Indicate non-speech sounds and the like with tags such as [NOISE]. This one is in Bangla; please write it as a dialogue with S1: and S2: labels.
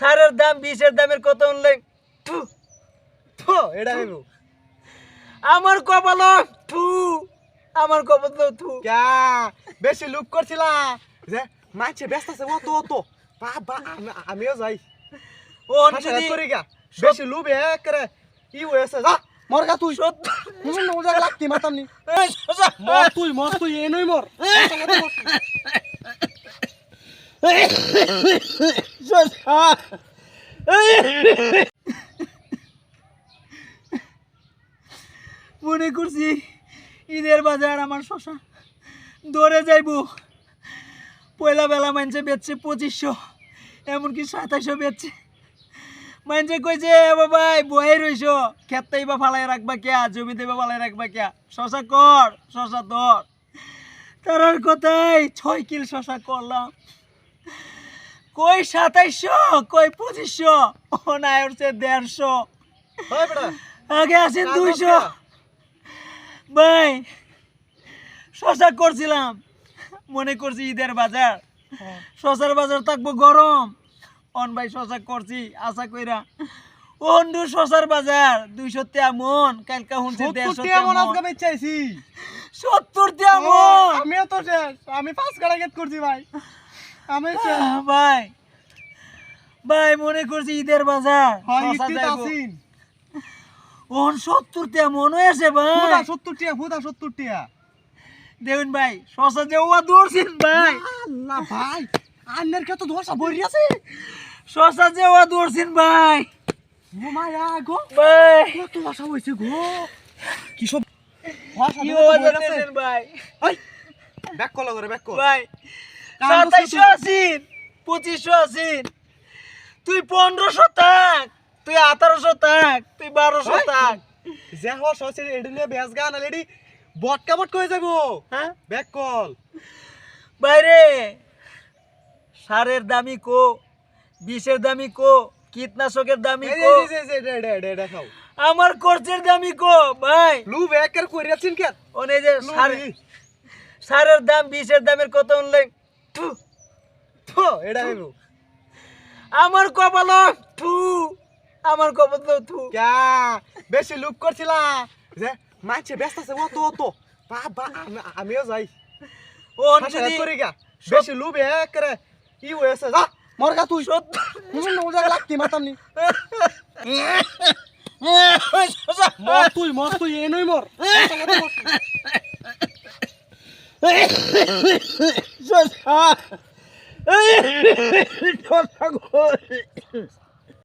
S1: সারের দাম বিষের দামের কত অনলাইন?
S2: তো এটা হইব।
S1: আমার কপাল থু আমার কপাল তো থু
S2: ক্যা বেশি লুক করছিলা? যে মাছে ব্যস্ত আছে ও তো তো বাবা আমি- আমিও যাই।
S1: ও যদি
S2: করি গা। বেশি লুব একরে ই হয়েছে যা। মর গা তুই। হুম ওজা লাগতি মাতাম নি
S1: এই শশা,
S2: মর তুই মর তুই এ নই মর।
S1: মনে করছি ঈদের বাজার আমার শশা। দৌড়ে যাইব। পয়লা বেলা মানছে বেচছে পঁচিশশো, এমনকি সাতাশশো বেচছে। মানছে কইছে বাবাই বয়ে রইছ। খেতটাই বা ফালাই রাখবা কিয়া জমিতে বা ফালাই রাখবা কিয়া শশা কর, শশা ধর। তার কথাই, ছয় কিল শশা করলাম। কই সাতাইশশো? কই পঁচিশশো? ও না উঠছে দেড়শো। আগে আছেন দুইশো। ভাই শশা করছিলাম। মনে করছি ঈদের বাজার। শশার বাজার থাকব গরম। অন ভাই শশা করছি আশা কইরা। অন্ডু শশার বাজার দুইশো তিয়া মন। কালকা শুনছি দেড়শো
S2: সত্তর
S1: তিয়া
S2: টিয়া মন
S1: মন।
S2: আজকে বেচাইছি
S1: সত্তর তিয়া মন।
S2: আমিও তো শেষ আমি পাঁচ কাটা গেট করছি ভাই। আমি
S1: ভাই। ভাই মনে করছি ঈদের বাজার। ওন সত্তর তিয়া মন হয়েছে ভাই।
S2: সত্তর টিয়া ফুদা সত্তর টিয়া
S1: দেখুন ভাই শশা যে ওয়া দৌড়ছেন ভাই।
S2: আল্লাহ ভাই আন্নের কে তো ধোসা বইরি আছে।
S1: শশা যে ওয়া দৌড়ছেন ভাই।
S2: ও মায়া গো।
S1: ভাই।
S2: কত হইছে গো। কি সব আছে।
S1: ভাই?
S2: ওই ব্যাক কল করে ব্যাক কল।
S1: ভাই সাতাইশশো
S2: তুই।
S1: পঁচিশশো আছিন তুই পনেরোশো থাক তুই আঠারোশো থাক তুই বারোশো। থাক।
S2: যে হস হসে এডি নিয়ে বেস গান আলেডি বট কাবট কই যাব।
S1: হ্যাঁ?
S2: ব্যাক কল
S1: বাইরে সারের দামি কো বিষের দামি কো কীটনাশকের দামি কো।
S2: যে যে যে ডে ডে ডে খাও
S1: আমার খরচের দামি কো ভাই।
S2: লু ব্যাক কর কইরাছিন কে
S1: ওনে যে সারের দাম বিষের দামের কত অনলাইন
S2: তো এটা হইব।
S1: আমার কপাল থু আমার কপাল তো থু
S2: ক্যা বেশি লুক করছিলা? যে মাছে ব্যস্ত আছে ও তো তো বাবা আমি- আমিও যাই।
S1: ও যদি
S2: করি গা। বেশি লু ব্যাক করে ই হয়েছে যা। মর গা তুই।
S1: সত্তর
S2: হুম ওজা লাগতি মাতাম নি। মর তুই মর তুই এ নই [LAUGHS] মর
S1: শশা। শশা গো।